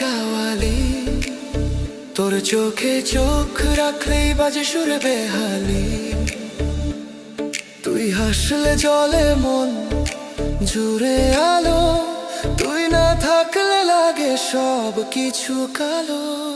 কাওয়ালি তোর চোখে চোখ রাখলেই বাজে সুর বেহালি। তুই হাসলে জলে মন জুড়ে আলো তুই না থাকলে লাগে সব কিছু কালো।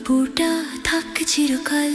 গল্পটা থাক চিরকাল।